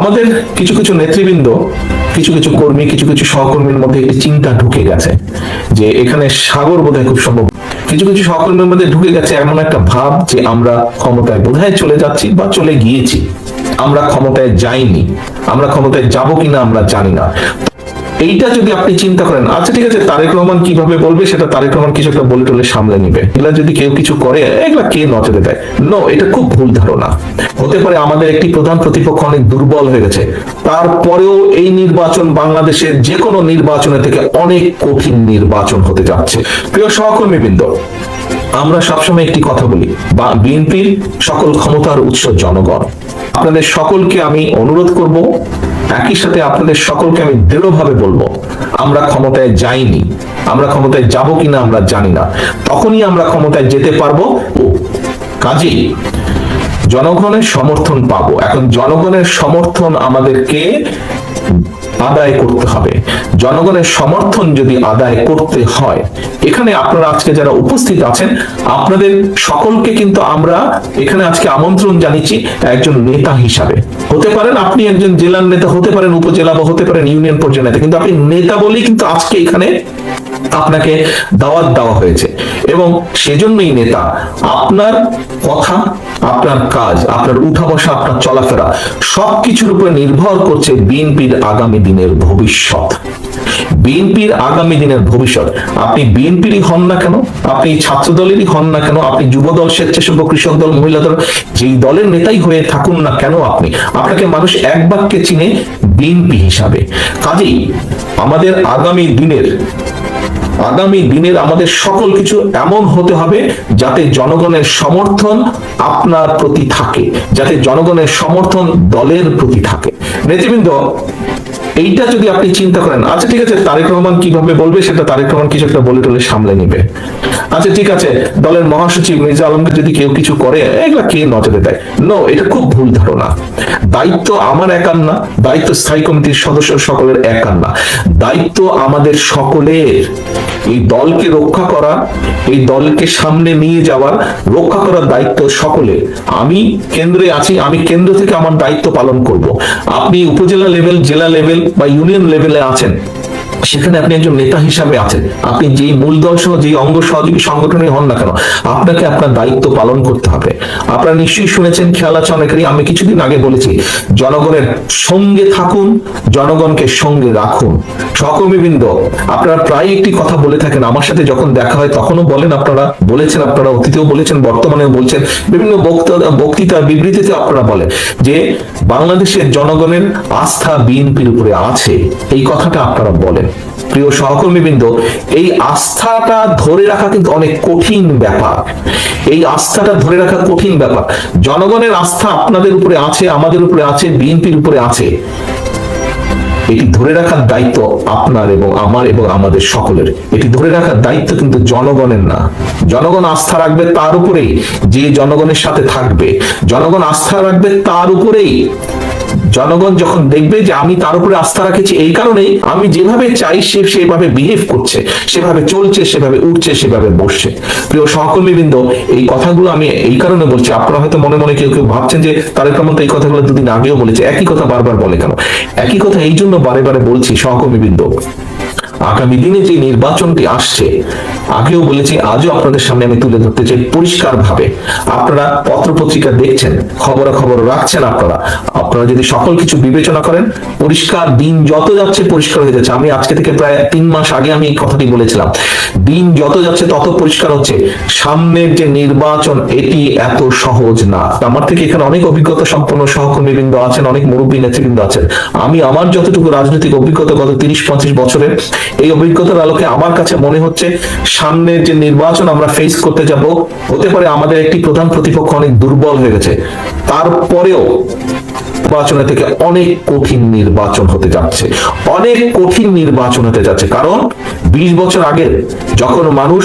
আমাদের কিছু কিছু নেতৃবৃন্দ, কিছু কিছু কর্মী, কিছু কিছু সহকর্মীর মধ্যে একটি চিন্তা ঢুকে গেছে যে এখানে সাগর বোধহয় খুব সম্ভব। কিছু কিছু সহকর্মীর মধ্যে ঢুকে গেছে এমন একটা ভাব যে আমরা ক্ষমতায় বোধহয় চলে যাচ্ছি বা চলে গিয়েছি। আমরা ক্ষমতায় যাইনি। আমরা ক্ষমতায় যাব কিনা আমরা জানি না। এইটা যদি আপনি চিন্তা করেন আচ্ছা ঠিক আছে, তারেক রহমান কীভাবে বলবে সেটা তারেক রহমান কিছু একটা বলে টলে সামলে নিবে। এগুলা যদি কেউ কিছু করে, এগুলা কে নজরে দেয়? নো এটা খুব ভুল ধারণা। হতে পারে আমাদের একটি প্রধান প্রতিপক্ষ অনেক দুর্বল হয়ে গেছে। তারপরেও এই নির্বাচন বাংলাদেশের যে কোনো নির্বাচনের থেকে অনেক কঠিন নির্বাচন হতে যাচ্ছে। প্রিয় সহকর্মীবৃন্দ, আমরা সবসময় একটি কথা বলি, বা বিএনপির সকল ক্ষমতার উৎস জনগণ। আপনাদের সকলকে আমি অনুরোধ করব একই সাথে আপনাদের সকলকে আমি দৃঢ়ভাবে বলব, আমরা ক্ষমতায় যাইনি, আমরা ক্ষমতায় যাব কিনা আমরা জানি না। তখনই আমরা ক্ষমতায় যেতে পারব। কাজেই জনগণের সমর্থন পাবো। এখন জনগণের সমর্থন আমাদেরকে আদায় করতে হবে। জনগণের সমর্থন যদি আদায় করতে হয়, এখানে আপনারা আজকে যারা উপস্থিত আছেন, আপনাদের সকলকে কিন্তু আমরা এখানে আজকে আমন্ত্রণ জানিয়েছি একজন নেতা হিসাবে। হতে পারেন আপনি একজন জেলার নেতা, হতে পারেন উপজেলা বা হতে পারেন ইউনিয়ন পর্যায়ের নেতা, কিন্তু আপনি নেতা বলেই কিন্তু আজকে এখানে আপনাকে দাওয়াত দেওয়া হয়েছে। এবং সেজন্যই নেতা, আপনার কথা, আপনার কাজ, আপনার উঠা বসা আপনার চলাফেরা, সবকিছুর উপরে নির্ভর করছে বিএনপির আগামী দিনের ভবিষ্যৎ। বিএনপির আগামী দিনের ভবিষ্যৎ, আপনি বিএনপিরই হন না কেন? আপনি ছাত্র দলেরই হন না কেন? আপনি যুব দল স্বেচ্ছাসেবক, কৃষক দল, মহিলা দল, যেই দলের নেতাই হয়ে থাকুন না কেন আপনি? আপনাকে মানুষ এক বাক্যে চিনে বিএনপি হিসাবে। কাজেই আমাদের আগামী দিনের আগামী দিনের আমাদের সকল কিছু এমন হতে হবে যাতে জনগণের সমর্থন আপনার প্রতি থাকে, যাতে জনগণের সমর্থন দলের প্রতি থাকে। নেতৃবৃন্দ এইটা যদি আপনি চিন্তা করেন আচ্ছা ঠিক আছে, তারেক রহমান কীভাবে বলবে সেটা তারেক রহমান কিছু একটা বলে টলে সামলে নিবে। আচ্ছা ঠিক আছে, দলের মহাসচিব মির্জা আলমকে যদি কেউ কিছু করে, এগুলা কে নজরে দেয়? নো এটা খুব ভুল ধারণা। দায়িত্ব আমার একার না, দায়িত্ব স্থায়ী কমিটির সদস্য সকলের একার না। দায়িত্ব আমাদের সকলের। এই দলকে রক্ষা করা, এই দলকে সামনে নিয়ে যাওয়ার, রক্ষা করার দায়িত্ব সকলে আমি কেন্দ্রে আছি, আমি কেন্দ্র থেকে আমার দায়িত্ব পালন করব। আপনি উপজেলা লেভেল, জেলা লেভেল বা ইউনিয়ন লেভেলে আছেন। সেখানে আপনি একজন নেতা হিসাবে আছেন। আপনি যেই মূলদল সহ, যেই অঙ্গ সহযোগী সংগঠনে হন না কেন, আপনাকে আপনার দায়িত্ব পালন করতে হবে। আপনারা নিশ্চয়ই শুনেছেন, খেয়াল আছে অনেকেরই, আমি কিছুদিন আগে বলেছি, জনগণের সঙ্গে থাকুন, জনগণকে সঙ্গে রাখুন। সহকর্মীবৃন্দ, আপনারা প্রায় একটি কথা বলে থাকেন, আমার সাথে যখন দেখা হয় তখনও বলেন আপনারা, বলেছেন আপনারা, অতীতেও বলেছেন, বর্তমানেও বলছেন, বিভিন্ন বক্তা- বক্তৃতা বিবৃতিতে আপনারা বলেন যে, বাংলাদেশের জনগণের আস্থা বিএনপির উপরে আছে। এই কথাটা আপনারা বলেন। প্রিয় সহকর্মীবৃন্দ, এই আস্থাটা ধরে রাখা কিন্তু অনেক কঠিন ব্যাপার। এই আস্থাটা ধরে রাখা কঠিন ব্যাপার। জনগণের আস্থা আপনাদের উপরে আছে, আমাদের উপরে আছে, বিএনপির উপরে আছে। এটি ধরে রাখার দায়িত্ব আপনার এবং আমার এবং আমাদের সকলের। এটি ধরে রাখার দায়িত্ব কিন্তু জনগণের না। জনগণ আস্থা রাখবে তার উপরেই। যে জনগণের সাথে থাকবে, জনগণ আস্থা রাখবে তার উপরেই। জনগণ যখন দেখবে যে আমি তার উপরে আস্থা রাখেছি, এই কারণেই আমি যেভাবে চাই সে সেভাবে বিহেভ করছে, সেভাবে চলছে, সেভাবে উঠছে, সেভাবে বসছে। প্রিয় সহকর্মীবৃন্দ, এই কথাগুলো আমি এই কারণে বলছি, আপনারা হয়তো মনে মনে কেউ কেউ ভাবছেন যে তারেক রহমান তো এই কথাগুলো দুদিন আগেও বলেছে, একই কথা বারবার বলে কেন? একই কথা এই জন্য বারে বারে বলছি সহকর্মীবৃন্দ, আগামী দিনে যে নির্বাচনটি আসছে আগেও বলেছি, আজও আপনাদের সামনে আমি তুলে ধরতে চাই পরিষ্কার ভাবে আপনারা পত্রপত্রিকা দেখছেন, খবরাখবর রাখছেন আপনারা। আপনারা যদি সকল কিছু বিবেচনা করেন, পরিষ্কার দিন যত যাচ্ছে পরিষ্কার হয়ে যাচ্ছে। আমি আজকে থেকে প্রায় তিন মাস আগে আমি এই কথাটি বলেছিলাম। দিন যত যাচ্ছে তত পরিষ্কার হচ্ছে। সামনের যে নির্বাচন, এটি এত সহজ না। আমার থেকে এখানে অনেক অভিজ্ঞতা সম্পন্ন সহকর্মীবৃন্দ আছেন, অনেক মুরব্বী নেতৃবৃন্দ আছেন। আমি আমার যতটুকু রাজনৈতিক অভিজ্ঞতা গত তিরিশ পঁচিশ বছরের এই অভিজ্ঞতার আলোকে আমার কাছে মনে হচ্ছে সামনের যে নির্বাচন আমরা ফেস করতে যাব, হতে পারে আমাদের একটি প্রধান প্রতিপক্ষ অনেক দুর্বল হয়ে গেছে। তারপরেও নির্বাচনের থেকে অনেক কঠিন নির্বাচন হতে যাচ্ছে। অনেক কঠিন নির্বাচন হতে যাচ্ছে। কারণ, বিশ বছর আগে যখন মানুষ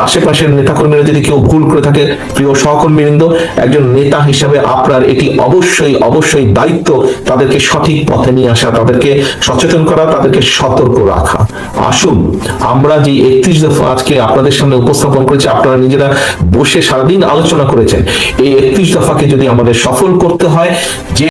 আশেপাশের নেতাকর্মীরা যদি কেউ ভুল করে থাকে, প্রিয় সহকর্মীবৃন্দ, একজন নেতা হিসেবে আপনার এটি অবশ্যই অবশ্যই দায়িত্ব তাদেরকে সঠিক পথে নিয়ে আসা, তাদেরকে সচেতন করা, তাদেরকে সতর্ক রাখা। আসুন, আমরা যে একত্রিশ দফা আজকে আপনাদের সামনে উপস্থাপন করেছি, আপনারা নিজেরা বসে সারাদিন আলোচনা করেছেন। এই একত্রিশ দফাকে যদি আমাদের সফল করতে হয়, যে